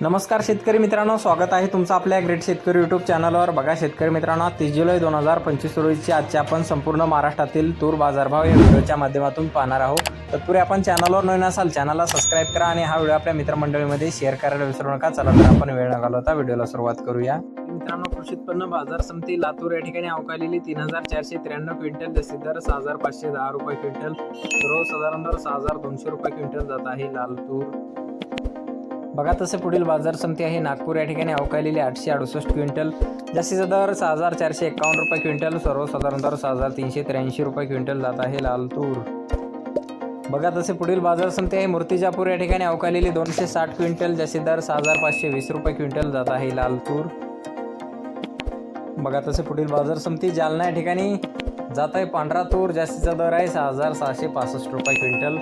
नमस्कार शेतकरी मित्रांनो स्वागत आहे तुमचं आपल्या ग्रेट शेतकरी यूट्यूब चॅनलवर बघा शेतकरी मित्रांनो तीस जुलै दोन हजार पंचवीस रोजीची आजच्या आपण संपूर्ण महाराष्ट्रातील तूर बाजारभाव या व्हिडिओच्या माध्यमातून पाहणार आहोत. तत्पूर्वी आपण चॅनलवर नवीन असाल चॅनलला सबस्क्राईब करा आणि हा व्हिडिओ आपल्या मित्रमंडळीमध्ये शेअर करायला विसरू नका. चला तर आपण वेळ न घालवता व्हिडिओला सुरुवात करूया. मित्रांनो कृषी उत्पन्न बाजार समिती लातूर या ठिकाणी अवकालेली तीन हजार चारशे त्र्याण्णव क्विंटल जसे दर सहा हजार पाचशे दहा रुपये क्विंटल. सर्वसाधारण दर सहा हजार दोनशे रुपये क्विंटल जात आहे लाल तूर. बघा तसे पुढील बाजार समिती आहे. नागपूर या ठिकाणी अवकालेली आठशे अडुसष्ट क्विंटल. जास्तीचा दर सहा हजार चारशे एकावन्न रुपये क्विंटल. सर्वसाधारण दर सहा हजार तीनशे त्र्याऐंशी रुपये क्विंटल जात आहे लाल तूर बघा तसे पुढील बाजार समिती आहे. मूर्तिजापूर या ठिकाणी अवकालेली दोनशे साठ क्विंटल. जास्तीत दर सहा हजार पाचशे वीस रुपये क्विंटल जात आहे लाल तूर बघा तसे पुढील बाजार समिती जालना या ठिकाणी जात आहे. पांढरा तूर जास्तीचा दर आहे. सहा हजार सहाशे पासष्ट रुपये क्विंटल.